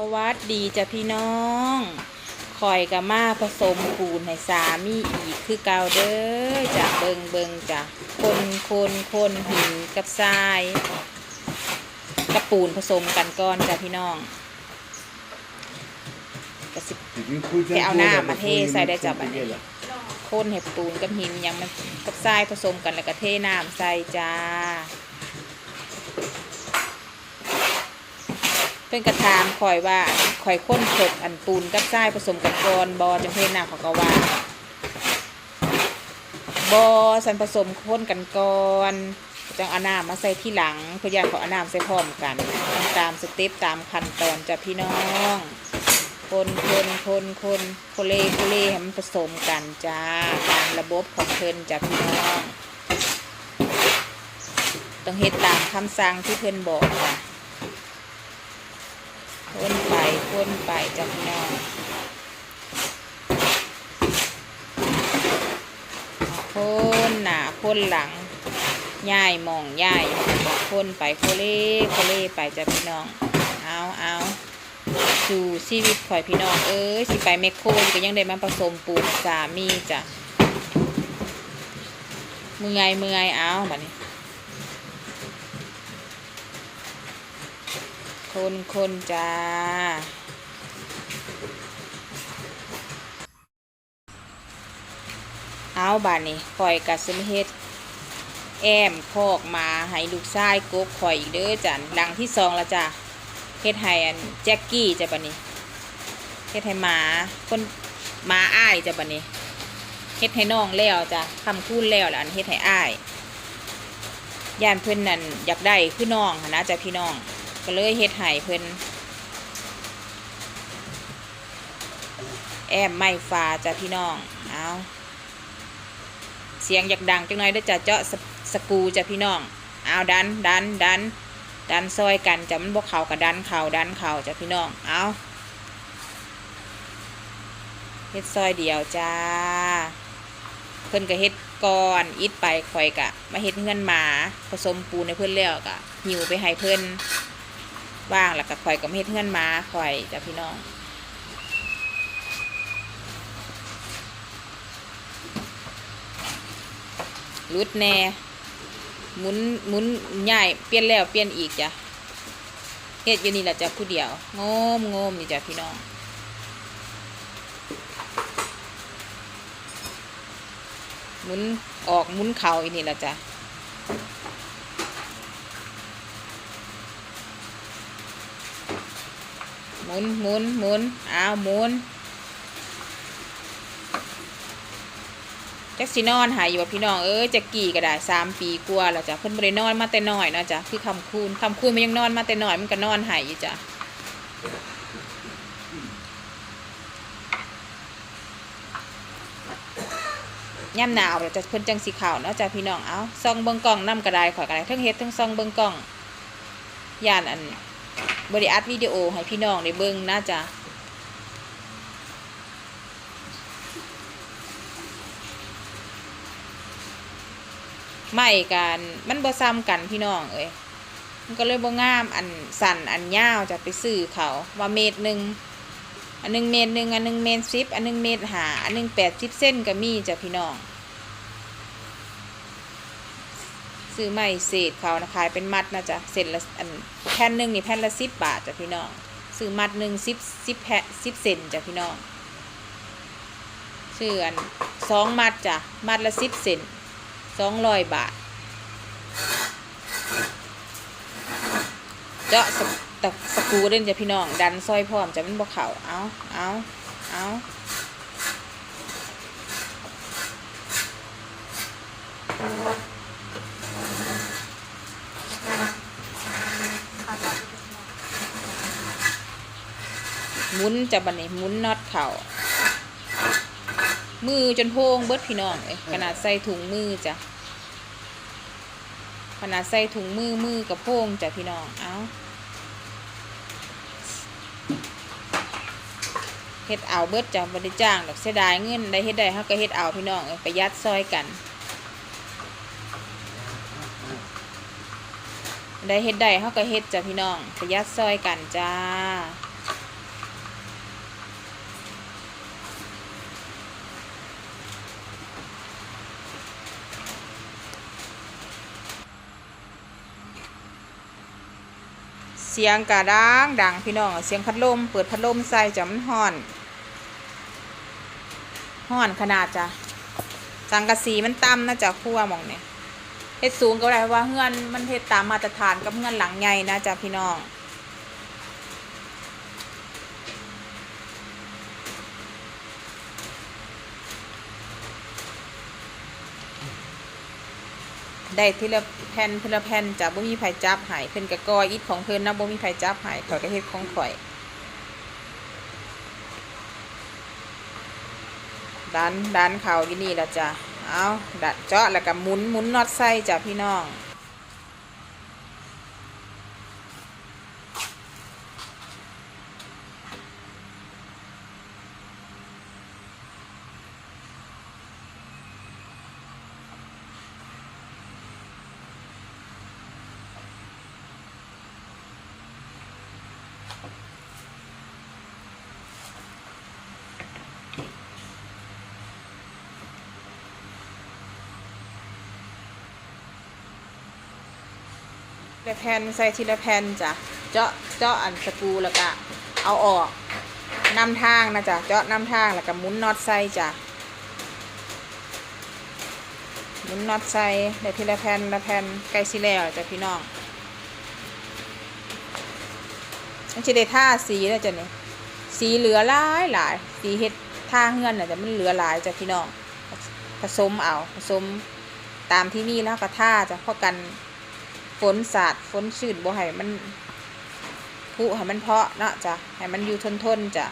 สวัสดีจ้ะพี่น้องคอยกับมาผสมปูนให้สามีอีกคือเก่าเด้อจ้ะเบิงเบิงจ้ะคนคนคนหินกับทรายกับปูนผสมกันก่อนจ้ะพี่น้องกระสิบไปเอาหน้ามาเทใส่ได้จับอันนี้คนให้ปูนกับหินยังมันกับทรายผสมกันแล้วก็เทน้ำใส่จ้า พิ่นกระถามคอยว่าคอยค้นสดอันปูนกับทรายผสมกันก่อนบอจังเพนหน้าเขาก็ว่าบอสันผสมค้นกันก่อนจังอาน้ำมาใส่ที่หลังเพื่อยานเขาเอาน้ำใส่พร้อมกันตามสเต็ปตามขั้นตอนจ้ะพี่น้อง คนคนคนคนโคเลโคเลให้มันผสมกันจ้าตามระบบของเพิ่นจ้ะพี่น้อง ต้องเฮ็ดตามคำสั่งที่เพิ่นบอกจ้ะ คนไปคนไปจ้ะพี่น้องคนหน้าคนหลังย่ายมองย่ายคนไปโคเล่โคเล่ไปจ้ะพี่น้อง เอาเอาสู่ชีวิตข่อยพี่น้อง เอ้ยสิไปเมคโครก็ยังได้มาผสมปูนสามีจ้ะเมื่อยเมื่อยเอาบัดนี้ คนคนจ้า เอาบานนี้ข่อยกับสมเฮ็ดแอมคอกมาให้ลูกชายกกข่อยอีกเด้อจันหลังที่สองล้วจ้ะเฮ็ดให้อันแจ็คกี้จ้ะบัดนี้เฮ็ดให้หมาคนหมาอ้ายจ้ะบัดนี้เฮ็ดให้น้องแล้วจ้ะคำคูณแล้วล่ะอันเฮ็ดให้อ้ายย่านเพิ่อนนั่นอยากได้คือน้องนนะจ้ะพี่น้อง ก็เลยเฮ็ดให้เพิ่นแอมไม่ฟ้าจ้ะพี่น้องเอาเสียงอยากดังจังหน่อยด้อจ้ะเจาะสสกูจ้ะพี่น้องเอาดันดันดันดันซอยกันจ้ะมันบ่เข่ากับดันเข่าดันเข่าจ้ะพี่น้องเอาเฮ็ดซอยเดียวจ้า เพิ่นก็เฮ็ดก่อนอิดไปข่อยกะ มาเฮ็ดเงินหมาผสมปูให้เพิ่นแล้วกะหิวไปให้เพิ่น ว่างแล้วก็ข่อยก็ไม่เฮ็ดเงื่อนมาข่อยจ้ะพี่น้องรุดแน่หมุนหมุนย่ายเปลี่ยนแล้วเปลี่ยนอีกจ้ะเฮ็ดอยู่นี่แหละจ้ะผู้เดียวงมงมนี่จ้ะพี่น้องหมุนออกหมุนเข่าอีนี่แหละจ้ะ มุนหมุนหมุนอ้าวหมุนจักสินอนหายอยู่ว่าพี่น้องเอ้ยจะกี่ก็ได้สามปีกว่าแล้วจ้ะเพิ่นบ่ได้นอนมาแต่น้อยเนาะจ้ะคือคำคูณคำคูณมันยังนอนมาแต่น้อยมันก็นอนหายอยู่จ้ะย่ำหนาวแล้วจะเพิ่นจังสีขาวเนาะจ้ะพี่น้องเอาซองเบิ่งกล้องนํกระไดข่อยกระไดทั้งเฮ็ดทั้งซองเบิ่งกล้องย่านอัน บริอัดวิดีโอให้พี่น้องได้เบิ่งนะจ๊ะไม่กันมันบ่ซ้ำกันพี่น้องเอ้ยมันก็เลยบ่งามอันสั่นอันยาวจะไปซื้อเขาว่าเมตรหนึ่งอันหนึ่งเมตรหนึ่งอันหนึ่งเมตรสิบอันหนึ่งเมตรหาอันหนึ่งแปดสิบเส้นก็มีจ้ะพี่น้อง ซื้อไม่เศษเขานะขายเป็นมัดนะจ๊ะเศษละแผ่นหนึ่งนี่แผ่นละสิบบาทจ้ะพี่น้องซื้อมัดหนึ่งสิบสิบแผ่สิบเซนจ้ะพี่น้องซื้ออันสองมัดจ้ะมัดละสิบเซนสองร้อยบาท เจาะตะสกูเด่นจ้ะพี่น้องดันซอยพร้อมจะมันบ่เข่าเอาเอาเอา หมุนจะบันนี้หมุนน็อตเข่ามือจนโพงเบิดพี่น้องเอ้ยขนาดใส่ถุงมือจ้ะขนาดใส่ถุงมือมือกับโพงจ้ะพี่น้องเอาเฮ็ดเอาเบิดจ้ะบริจ้างดอกเสียดายเงินได้เฮ็ดได้เฮาก็เฮ็ดเอาพี่น้องเอ้ยประหยัดซอยกันได้เฮ็ดได้เฮาก็เฮ็ดจ้ะพี่น้องประหยัดซอยกันจ้า เสียงกระดังดังพี่น้อง เสียงพัดลม เปิดพัดลมใส่จะมันห่อนห่อนขนาดจ้ะสังกะสีมันต่ำนะจ๊ะคั่วมองเนี่ยเฮ็ดสูงก็ได้เพราะว่าเฮือนมันเฮ็ดตามมาตรฐานกับเฮือนหลังใหญ่นะจ๊ะพี่น้อง ได้ทีละแผ่นทีละแผ่นจ้ะบ่มีไผจับหายเพิ่นก็ก่ออิดของเพิ่นนะบ่มีไผจับหายข่อยก็เฮ็ดของข่อยดันดันเข่าอยู่นี่ละจ้ะเอาดัดเจาะแล้วก็หมุนหมุนน็อตใส่จ้ะพี่น้อง ละแผ่นใส่ทีละแผ่นจ้ะ เจาะเจาะอันสกูแล้วก็เอาออกนำทางนะจ๊ะ เจาะนำทางแล้วก็หมุนน็อตใส่จ้ะ หมุนน็อตใส่ได้ทีละแผ่นละแผ่นใกล้สิแล้วจ้ะพี่น้องมันจะได้ท่าสีแล้วจ้ะเนี่ยสีเหลือหลายหลายสีเฮ็ดท่าเงื่อนน่ะแต่มันเหลือหลายจ้ะพี่น้อง ผสมเอาผสมตามที่นี่แล้วก็ท่าจ้ะเพราะกัน นสาดฝนชื้นบ่ให้มันผุให้มันเพาะเนาะจ้ะให้มันอยู่ทนทนๆจ้ะ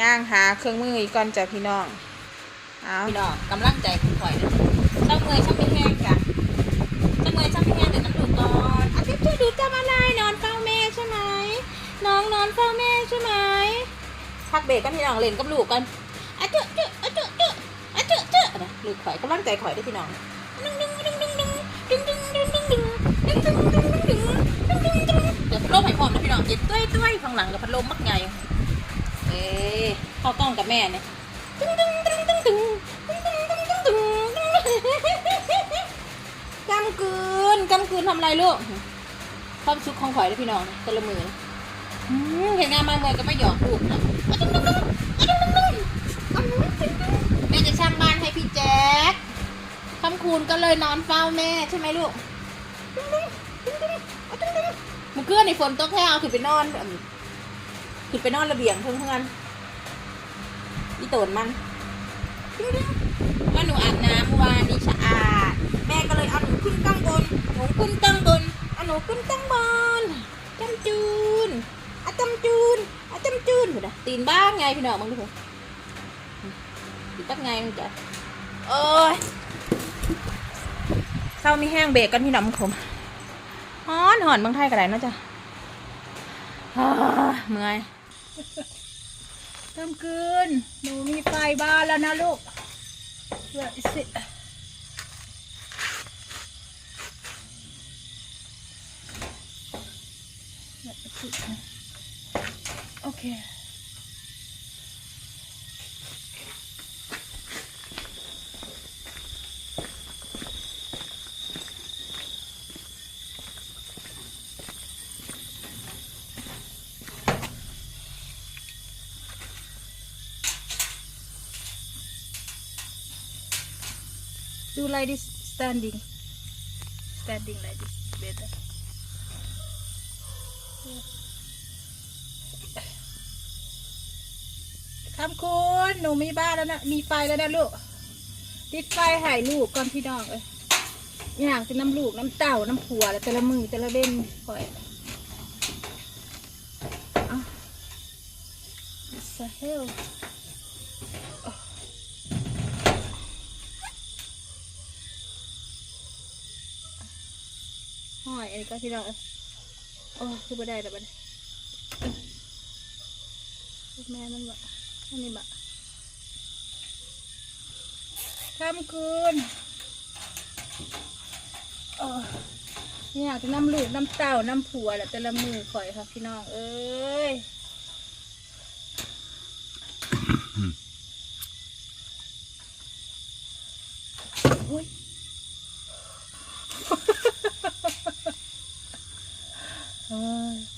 ย่างหาเครื่องมืออีกก่อนจ้ะพี่น้องเอาพี่น้องกำลังใจคุณข่อยนะช่างเมยช่างไม่แห้งจ้ะช่างเมยช่างไม่แห้งเดี๋ยวน้ำดูก่อนอาทิตย์ช่วยดูจำอะไรนอนเฝ้าแม่ใช่ไหมน้องนอนเฝ้าแม่ใช่ไหมพักเบรกกันพี่น้องเล่นกับลูกกันอะเจอะเจอะอะเจอะเจอะอะเจะจะนะลูกข่อยกำลังใจข่อยด้วยพี่น้องดึงดึงดึงดึงดึงดึงดึงดึงดึงดึงดึงดึงดึงดึงดึงดึงดึงดึงเดี๋ยวพัดลมให้พร้อมนะพี่น้องเจ็ดต้วยต้วยข้างหลังกับพัดลมมักใหญ่ เอ๊เข้ากล้องกับแม่เนี่ยตึงตึงตึงตึงตึงตึงตึงตึงตึงตึงกำกืนกำกืนทำอะไรลูกความสุขของข่อยเลยพี่น้องแต่ละมือเห็นงานมาเมื่อก็ไม่หยอกลูกนะแม่จะช่างบ้านให้พี่แจ๊คคำคูณก็เลยนอนเฝ้าแม่ใช่ไหมลูกมื่อคืนในฝนตกแค่เอาขึ้นไปนอนอ ขึ้นไปนอนระเบียงเพื่อนๆอีโตนมันว่าหนูอาบน้ำเมื่อวานนี้สะอาด แม่ก็เลยเอาหนูขึ้นตั้งบน หนูขึ้นตั้งบน เอาหนูขึ้นตั้งบนจำจูนอะจำจูนอะจำจูนเห็นไหมตีนบ้างไงพี่น้องมึงดูเถอะตีนบ้างไงมึงจะโอ้ยเศร้ามีแห้งเบรกกันพี่น้องผมฮ้อนหอนเมืองไทยก็ได้นาะจ้ะฮ่าเมื่อย เติมคืนหนูมีไฟบ้านแล้วนะลูกเพื่อสิโอเค do like this standing standing like this better คำคุณหนูมีบ้านแล้วนะมีไฟแล้วนะลูกติดไฟให้ลูกก่อนพี่น้องเอ้ยอย่างจะน้ำลูกน้ำเต่าน้ำผัวแต่ละมือแต่ละเบ้นคอยอะ What the hell อยอันนี้ก็ที่เราโอ้คือบ่ได้แต่บัดแม่มันว่าอันนี้บะคำคืนเออนี่อยากจะน้ำลูกน้ำเต่าน้ำผัวแหละแต่ละมือข่อยค่ะพี่น้อง เอ้ย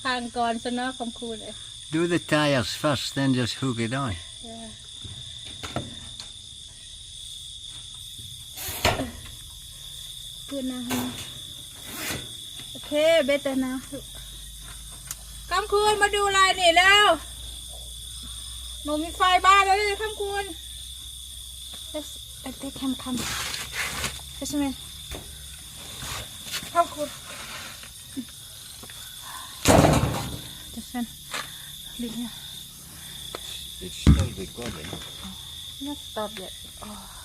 ทางก่อนซะเนาะคำคูณเลย Do the tires first, then just hook it on. คืนนะฮะโอเคเบตอนะคำคูณมาดูลายนี่แล้วหนูมีไฟบ้านแล้วเลยคำคูณ Let's let they can come Yes man คำคูณ দেখছেন লিখে It's still recording. Let's stop it. Oh.